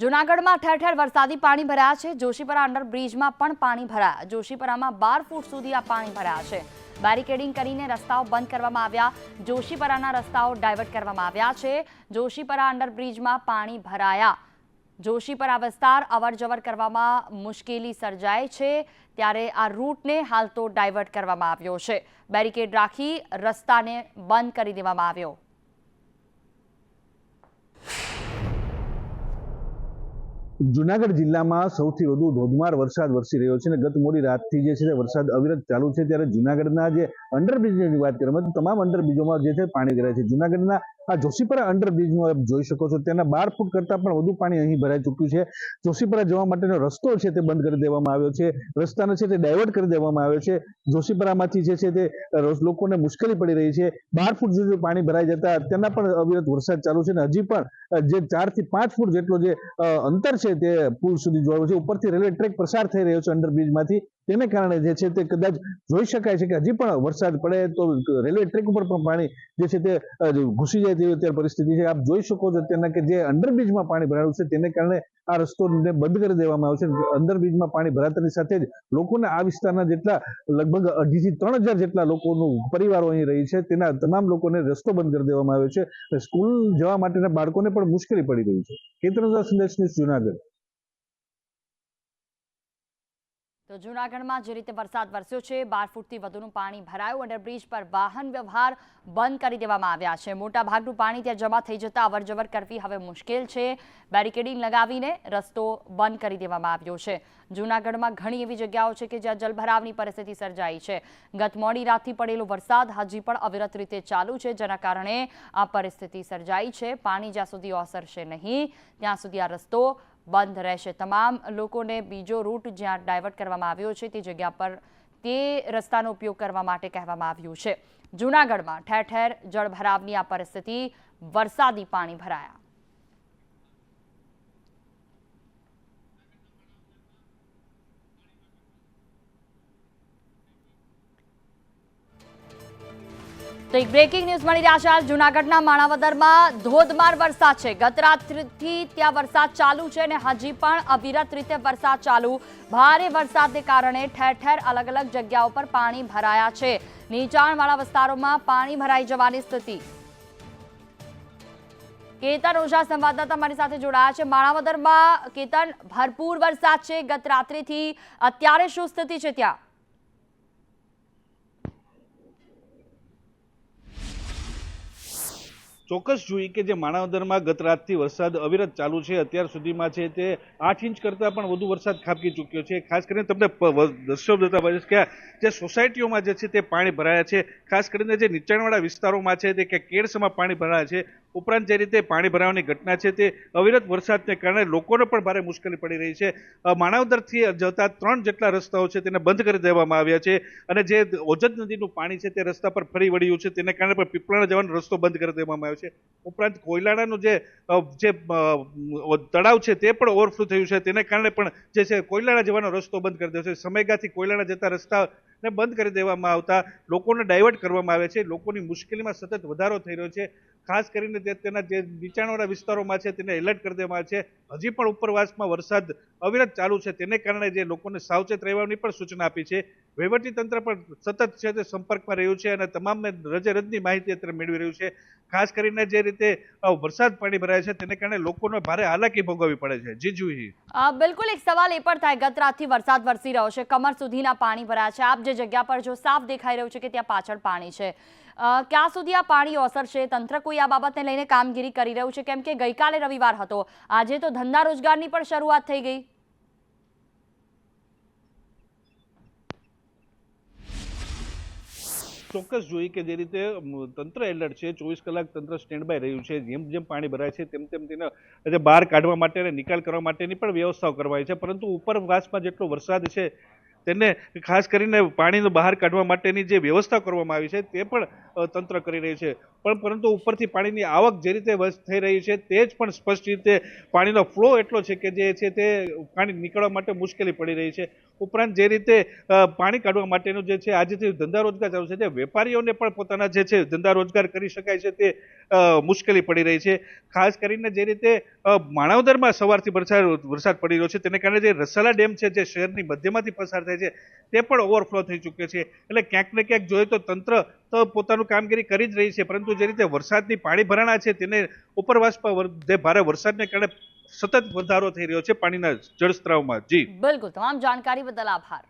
જૂનાગઢમાં ઠેર ઠેર વરસાદી પાણી ભરાયા છે. જોશીપરા અંડરબ્રિજમાં પણ પાણી ભરાયા. જોશીપરામાં બાર ફૂટ સુધી આ પાણી ભરાયા છે. બેરિકેડિંગ કરીને રસ્તાઓ બંધ કરવામાં આવ્યા. જોશીપરાના રસ્તાઓ ડાયવર્ટ કરવામાં આવ્યા છે. જોશીપરા અંડરબ્રિજમાં પાણી ભરાયા. જોશીપરા વિસ્તાર અવરજવર કરવામાં મુશ્કેલી સર્જાય છે. ત્યારે આ રૂટને હાલ તો ડાયવર્ટ કરવામાં આવ્યો છે. બેરિકેડ રાખી રસ્તાને બંધ કરી દેવામાં આવ્યો. જુનાગઢ જિલ્લામાં સૌથી વધુ ધોધમાર વરસાદ વરસી રહ્યો છે અને ગત મોડી રાતથી જે છે તે વરસાદ અવિરત ચાલુ છે. ત્યારે જુનાગઢના જે અંડરબ્રિજની વાત કરવામાં તમામ અંડરબ્રિજોમાં જે છે પાણી ભરાય છે. જુનાગઢના આ જોશીપરા અંડરબ્રિજનું આપ જોઈ શકો છો. તેના બાર ફૂટ કરતાં પણ વધુ પાણી અહીં ભરાઈ ચૂક્યું છે. જોશીપરા જવા માટેનો રસ્તો છે તે બંધ કરી દેવામાં આવ્યો છે. રસ્તાને છે તે ડાયવર્ટ કરી દેવામાં આવ્યો છે. જોશીપરામાંથી જે છે તે લોકોને મુશ્કેલી પડી રહી છે. બાર ફૂટ જેટલું પાણી ભરાઈ જતા તેના પણ અવિરત વરસાદ ચાલુ છે અને હજી પણ જે ચારથી પાંચ ફૂટ જેટલો જે અંતર છે તે પુલ સુધી જોવાનું છે. ઉપરથી રેલવે ટ્રેક પસાર થઈ રહ્યો છે અંડરબ્રિજમાંથી તેને કારણે જે છે તે કદાચ જોઈ શકાય છે કે હજી પણ વરસાદ પડે તો રેલવે ટ્રેક ઉપર પણ પાણી જે છે તે ઘૂસી જાય તેવી અત્યારે પરિસ્થિતિ છે. આપ જોઈ શકો છો તેના કે જે અંડરબ્રિજમાં પાણી ભરાયું છે તેને કારણે આ રસ્તોને બંધ કરી દેવામાં આવ્યો છે અંડરબ્રિજમાં પાણી ભરાતાની સાથે જ લોકોને આ વિસ્તારના જેટલા લગભગ અઢીથી ત્રણ હજાર જેટલા લોકોનું પરિવારો અહીં રહી છે તેના તમામ લોકોને રસ્તો બંધ કરી દેવામાં આવ્યો છે. સ્કૂલ જવા માટેના બાળકોને પણ મુશ્કેલી પડી રહી છે. કેતનદાસ સંદેશ ન્યૂઝ જુનાગઢ. તો જૂનાગઢમાં જે રીતે વરસાદ વરસ્યો છે, બાર ફૂટથી વધુનું પાણી ભરાયું, અંડરબ્રિજ પર વાહન વ્યવહાર બંધ કરી દેવામાં આવ્યા છે. મોટા ભાગનું પાણી ત્યાં જમા થઈ જતા અવરજવર કરવી હવે મુશ્કેલ છે. બેરિકેડિંગ લગાવીને રસ્તો બંધ કરી દેવામાં આવ્યો છે. જૂનાગઢમાં ઘણી એવી જગ્યાઓ છે કે જ્યાં જલભરાવની પરિસ્થિતિ સર્જાઈ છે. ગત મોડી રાતથી પડેલો વરસાદ હજી પણ અવિરત રીતે ચાલુ છે, જેના કારણે આ પરિસ્થિતિ સર્જાઈ છે. પાણી જ્યાં સુધી ઓસરશે નહીં, ત્યાં સુધી આ રસ્તો બંધ રહેશે. તમામ લોકોને બીજો રૂટ જ્યાં ડાયવર્ટ કરવામાં આવ્યો છે, તે જગ્યા પર તે રસ્તાનો ઉપયોગ કરવા માટે કહેવામાં આવ્યું છે. જૂનાગઢમાં ઠેર ઠેર જળભરાવની આ પરિસ્થિતિ, વરસાદી પાણી ભરાયા. તો એક બ્રેકિંગ ન્યૂઝ મળી રહ્યા છે. જૂનાગઢના માણાવદરમાં ધોધમાર વરસાદ છે. ગત ત્યાં વરસાદ ચાલુ છે અને હજી પણ અવિરત રીતે વરસાદ ચાલુ. ભારે વરસાદને કારણે ઠેર ઠેર અલગ અલગ જગ્યાઓ પર પાણી ભરાયા છે. નીચાણવાળા વિસ્તારોમાં પાણી ભરાઈ જવાની સ્થિતિ. કેતન ઓઝા સંવાદદાતા મારી સાથે જોડાયા છે. માણાવદરમાં કેતન, ભરપૂર વરસાદ છે ગત રાત્રિથી. અત્યારે શું સ્થિતિ છે ત્યાં? ચોક્કસ જોઈએ કે જે માણાવદરમાં ગત રાતથી વરસાદ અવિરત ચાલુ છે, અત્યાર સુધીમાં છે તે આઠ ઇંચ કરતાં પણ વધુ વરસાદ ખાબકી ચૂક્યો છે. ખાસ કરીને તમને દ્રશ્યો બતાવવા માંગીશ કે જે સોસાયટીઓમાં જે છે તે પાણી ભરાયા છે. ખાસ કરીને જે નીચાણવાળા વિસ્તારોમાં છે તે કે કેળસમાં પાણી ભરાયા છે. ઉપરાંત જે રીતે પાણી ભરાવાની ઘટના છે તે અવિરત વરસાદને કારણે લોકોને પણ ભારે મુશ્કેલી પડી રહી છે. માણાવદરથી જતા ત્રણ જેટલા રસ્તાઓ છે તેને બંધ કરી દેવામાં આવ્યા છે અને જે ઓજત નદીનું પાણી છે તે રસ્તા પર ફરી વળ્યું છે. તેને કારણે પણ પીપળાણા જવાનો રસ્તો બંધ કરી દેવામાં આવ્યો છે. ઉપરાંત કોયલાણાનું જે જે તળાવ છે તે પણ ઓવરફ્લો થયું છે. તેને કારણે પણ જે છે કોયલાણા જવાનો રસ્તો બંધ કરી દેવો છે. સમયગાથી કોયલાણા જતા રસ્તાને બંધ કરી દેવામાં આવતા લોકોને ડાયવર્ટ કરવામાં આવે છે. લોકોની મુશ્કેલીમાં સતત વધારો થઈ રહ્યો છે. ખાસ કરીને તે તેના જે નીચાણવાળા વિસ્તારોમાં છે તેને એલર્ટ કરી દેવામાં છે. હજી પણ ઉપરવાસમાં વરસાદ અવિરત ચાલુ છે. તેને કારણે જે લોકોને સાવચેત રહેવાની પણ સૂચના આપી છે. તંત્ર પણ સતત છે તે સંપર્કમાં રહ્યું છે અને તમામને રજે રજની માહિતી અત્યારે મેળવી રહ્યું છે. ખાસ કરીને જે રીતે વરસાદ પાણી ભરાય છે તેને કારણે લોકોને ભારે હાલાકી ભોગવવી પડે છે. જી જુહી બિલકુલ એક સવાલ એ પણ થાય. ગત રાતથી વરસાદ વરસી રહ્યો છે. કમર સુધીના પાણી ભરાયા છે. આપ જે જગ્યા પર જો સાફ દેખાઈ રહ્યું છે કે ત્યાં પાછળ પાણી છે. ક્યાં સુધી આ પાણી ઓસરશે તંત્ર કોઈ આ બાબતને લઈને કામગીરી કરી રહ્યું છે? કેમ કે ગઈકાલે રવિવાર હતો. આજે તો ધંધા રોજગારની પણ શરૂઆત થઈ ગઈ. ચોક્કસ જોઈએ કે જે રીતે તંત્ર એલર્ટ છે. ચોવીસ કલાક તંત્ર સ્ટેન્ડ બાય રહ્યું છે. જેમ જેમ પાણી ભરાય છે, તેમ તેમ તેને જે બહાર કાઢવા માટે અને નિકાલ કરવા માટેની પણ વ્યવસ્થાઓ કરવાય છે. પરંતુ ઉપરવાસમાં જેટલો વરસાદ છે તેને ખાસ કરીને પાણીને બહાર કાઢવા માટેની જે વ્યવસ્થા કરવામાં આવી છે, તે પણ તંત્ર કરી રહ્યું છે. પણ પરંતુ ઉપરથી પાણીની આવક જે રીતે થઈ રહી છે, તે જ પણ સ્પષ્ટ રીતે પાણીનો ફ્લો એટલો છે કે જે છે તે પાણી નીકળવા માટે મુશ્કેલી પડી રહી છે. ઉપરાંત જે રીતે પાણી કાઢવા માટેનું જે છે આજેથી ધંધા રોજગાર ચાલુ છે, તે વેપારીઓને પણ પોતાના જે છે ધંધા રોજગાર કરી શકાય છે, તે મુશ્કેલી પડી રહી છે. ખાસ કરીને જે રીતે માણાવદરમાં સવારથી વરસાદ વરસાદ પડી રહ્યો છે, તેને કારણે જે રસાલા ડેમ છે, જે શહેરની મધ્યમાંથી પસાર થાય છે તે પણ ઓવરફ્લો થઈ ચૂક્યો છે. એટલે ક્યાંક ને ક્યાંક જોઈએ તો તંત્ર તો પોતાનું કામગીરી કરી જ રહી છે, પરંતુ જે રીતે વરસાદની પાણી ભરાણા છે, તેને ઉપરવાસમાં પર જે ભારે વરસાદને કારણે સતત વધારો થઈ રહ્યો છે પાણીના જળસ્ત્રાવમાં જી. બિલકુલ, તમામ જાણકારી બદલ આભાર.